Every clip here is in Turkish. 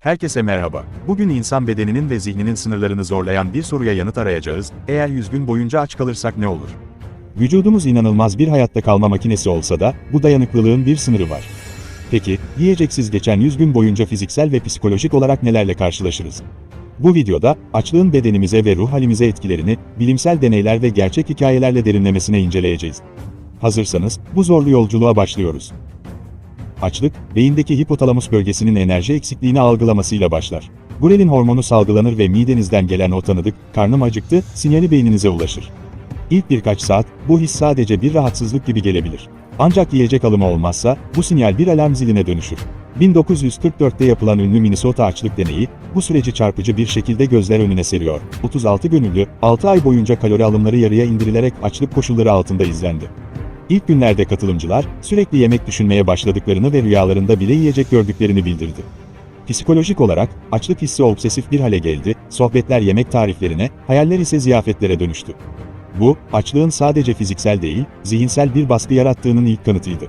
Herkese merhaba. Bugün insan bedeninin ve zihninin sınırlarını zorlayan bir soruya yanıt arayacağız. Eğer 100 gün boyunca aç kalırsak ne olur? Vücudumuz inanılmaz bir hayatta kalma makinesi olsa da, bu dayanıklılığın bir sınırı var. Peki, yiyeceksiz geçen 100 gün boyunca fiziksel ve psikolojik olarak nelerle karşılaşırız? Bu videoda, açlığın bedenimize ve ruh halimize etkilerini, bilimsel deneyler ve gerçek hikayelerle derinlemesine inceleyeceğiz. Hazırsanız, bu zorlu yolculuğa başlıyoruz. Açlık, beyindeki hipotalamus bölgesinin enerji eksikliğini algılamasıyla başlar. Ghrelin hormonu salgılanır ve midenizden gelen o tanıdık, karnım acıktı, sinyali beyninize ulaşır. İlk birkaç saat, bu his sadece bir rahatsızlık gibi gelebilir. Ancak yiyecek alımı olmazsa, bu sinyal bir alarm ziline dönüşür. 1944'te yapılan ünlü Minnesota açlık deneyi, bu süreci çarpıcı bir şekilde gözler önüne seriyor. 36 gönüllü, 6 ay boyunca kalori alımları yarıya indirilerek açlık koşulları altında izlendi. İlk günlerde katılımcılar, sürekli yemek düşünmeye başladıklarını ve rüyalarında bile yiyecek gördüklerini bildirdi. Psikolojik olarak, açlık hissi obsesif bir hale geldi, sohbetler yemek tariflerine, hayaller ise ziyafetlere dönüştü. Bu, açlığın sadece fiziksel değil, zihinsel bir baskı yarattığının ilk kanıtıydı.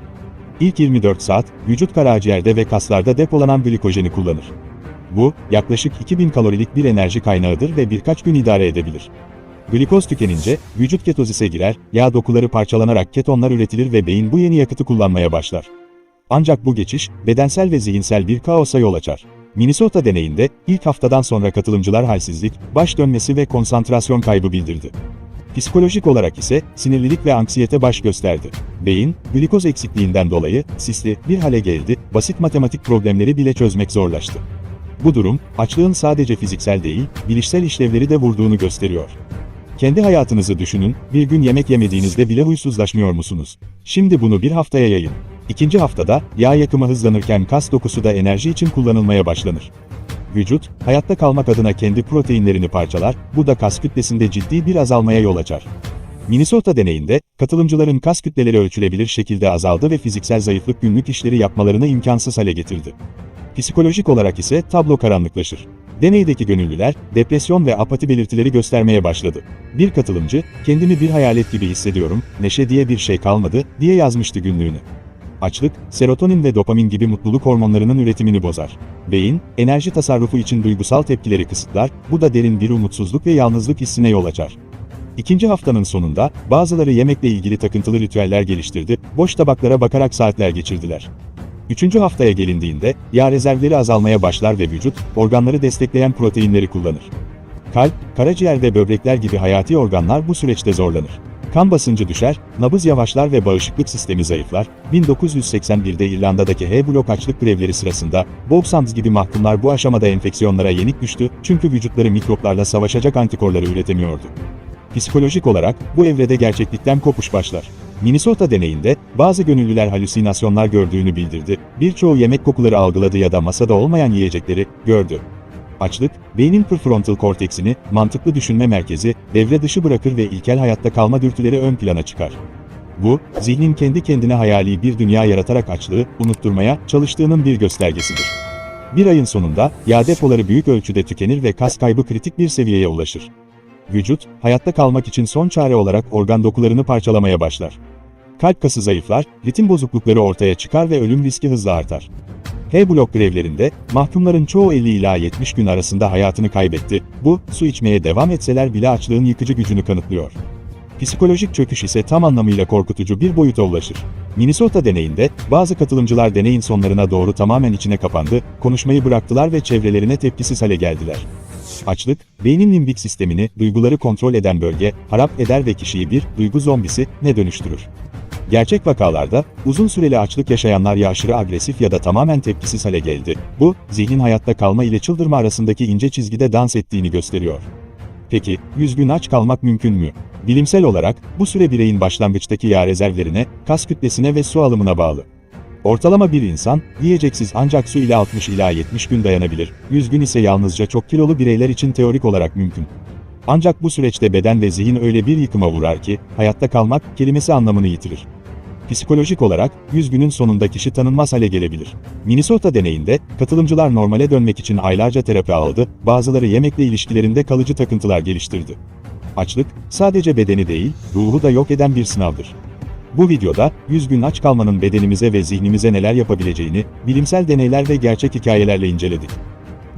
İlk 24 saat, vücut karaciğerde ve kaslarda depolanan glikojeni kullanır. Bu, yaklaşık 2000 kalorilik bir enerji kaynağıdır ve birkaç gün idare edebilir. Glikoz tükenince, vücut ketozise girer, yağ dokuları parçalanarak ketonlar üretilir ve beyin bu yeni yakıtı kullanmaya başlar. Ancak bu geçiş, bedensel ve zihinsel bir kaosa yol açar. Minnesota deneyinde, ilk haftadan sonra katılımcılar halsizlik, baş dönmesi ve konsantrasyon kaybı bildirdi. Psikolojik olarak ise, sinirlilik ve anksiyete baş gösterdi. Beyin, glikoz eksikliğinden dolayı, sisli, bir hale geldi, basit matematik problemleri bile çözmek zorlaştı. Bu durum, açlığın sadece fiziksel değil, bilişsel işlevleri de vurduğunu gösteriyor. Kendi hayatınızı düşünün, bir gün yemek yemediğinizde bile huysuzlaşmıyor musunuz? Şimdi bunu bir haftaya yayın. İkinci haftada, yağ yakımı hızlanırken kas dokusu da enerji için kullanılmaya başlanır. Vücut, hayatta kalmak adına kendi proteinlerini parçalar, bu da kas kütlesinde ciddi bir azalmaya yol açar. Minnesota deneyinde, katılımcıların kas kütleleri ölçülebilir şekilde azaldı ve fiziksel zayıflık günlük işleri yapmalarını imkansız hale getirdi. Psikolojik olarak ise tablo karanlıklaşır. Deneydeki gönüllüler, depresyon ve apati belirtileri göstermeye başladı. Bir katılımcı, kendimi bir hayalet gibi hissediyorum, neşe diye bir şey kalmadı, diye yazmıştı günlüğünü. Açlık, serotonin ve dopamin gibi mutluluk hormonlarının üretimini bozar. Beyin, enerji tasarrufu için duygusal tepkileri kısıtlar, bu da derin bir umutsuzluk ve yalnızlık hissine yol açar. İkinci haftanın sonunda, bazıları yemekle ilgili takıntılı ritüeller geliştirdi, boş tabaklara bakarak saatler geçirdiler. Üçüncü haftaya gelindiğinde, yağ rezervleri azalmaya başlar ve vücut, organları destekleyen proteinleri kullanır. Kalp, karaciğer ve böbrekler gibi hayati organlar bu süreçte zorlanır. Kan basıncı düşer, nabız yavaşlar ve bağışıklık sistemi zayıflar. 1981'de İrlanda'daki H-blok açlık grevleri sırasında, Bob Sands gibi mahkumlar bu aşamada enfeksiyonlara yenik düştü çünkü vücutları mikroplarla savaşacak antikorları üretemiyordu. Psikolojik olarak, bu evrede gerçeklikten kopuş başlar. Minnesota deneyinde, bazı gönüllüler halüsinasyonlar gördüğünü bildirdi, birçoğu yemek kokuları algıladı ya da masada olmayan yiyecekleri, gördü. Açlık, beynin prefrontal korteksini, mantıklı düşünme merkezi, devre dışı bırakır ve ilkel hayatta kalma dürtüleri ön plana çıkar. Bu, zihnin kendi kendine hayali bir dünya yaratarak açlığı, unutturmaya çalıştığının bir göstergesidir. Bir ayın sonunda, yağ depoları büyük ölçüde tükenir ve kas kaybı kritik bir seviyeye ulaşır. Vücut, hayatta kalmak için son çare olarak organ dokularını parçalamaya başlar. Kalp kası zayıflar, ritim bozuklukları ortaya çıkar ve ölüm riski hızla artar. H-blok grevlerinde, mahkumların çoğu 50 ila 70 gün arasında hayatını kaybetti. Bu, su içmeye devam etseler bile açlığın yıkıcı gücünü kanıtlıyor. Psikolojik çöküş ise tam anlamıyla korkutucu bir boyuta ulaşır. Minnesota deneyinde, bazı katılımcılar deneyin sonlarına doğru tamamen içine kapandı, konuşmayı bıraktılar ve çevrelerine tepkisiz hale geldiler. Açlık, beynin limbik sistemini, duyguları kontrol eden bölge, harap eder ve kişiyi bir, duygu zombisi, ne dönüştürür. Gerçek vakalarda, uzun süreli açlık yaşayanlar ya aşırı agresif ya da tamamen tepkisiz hale geldi. Bu, zihnin hayatta kalma ile çıldırma arasındaki ince çizgide dans ettiğini gösteriyor. Peki, 100 gün aç kalmak mümkün mü? Bilimsel olarak, bu süre bireyin başlangıçtaki yağ rezervlerine, kas kütlesine ve su alımına bağlı. Ortalama bir insan, yiyeceksiz ancak su ile 60 ila 70 gün dayanabilir, 100 gün ise yalnızca çok kilolu bireyler için teorik olarak mümkün. Ancak bu süreçte beden ve zihin öyle bir yıkıma uğrar ki, hayatta kalmak kelimesi anlamını yitirir. Psikolojik olarak, 100 günün sonunda kişi tanınmaz hale gelebilir. Minnesota deneyinde, katılımcılar normale dönmek için aylarca terapi aldı, bazıları yemekle ilişkilerinde kalıcı takıntılar geliştirdi. Açlık, sadece bedeni değil, ruhu da yok eden bir sınavdır. Bu videoda, 100 gün aç kalmanın bedenimize ve zihnimize neler yapabileceğini, bilimsel deneyler ve gerçek hikayelerle inceledik.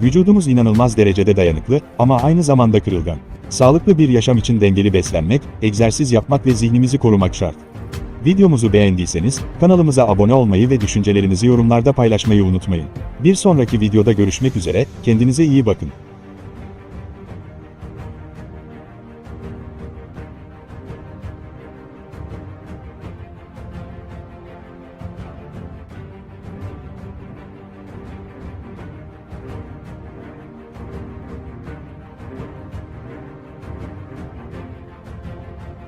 Vücudumuz inanılmaz derecede dayanıklı ama aynı zamanda kırılgan. Sağlıklı bir yaşam için dengeli beslenmek, egzersiz yapmak ve zihnimizi korumak şart. Videomuzu beğendiyseniz, kanalımıza abone olmayı ve düşüncelerinizi yorumlarda paylaşmayı unutmayın. Bir sonraki videoda görüşmek üzere, kendinize iyi bakın.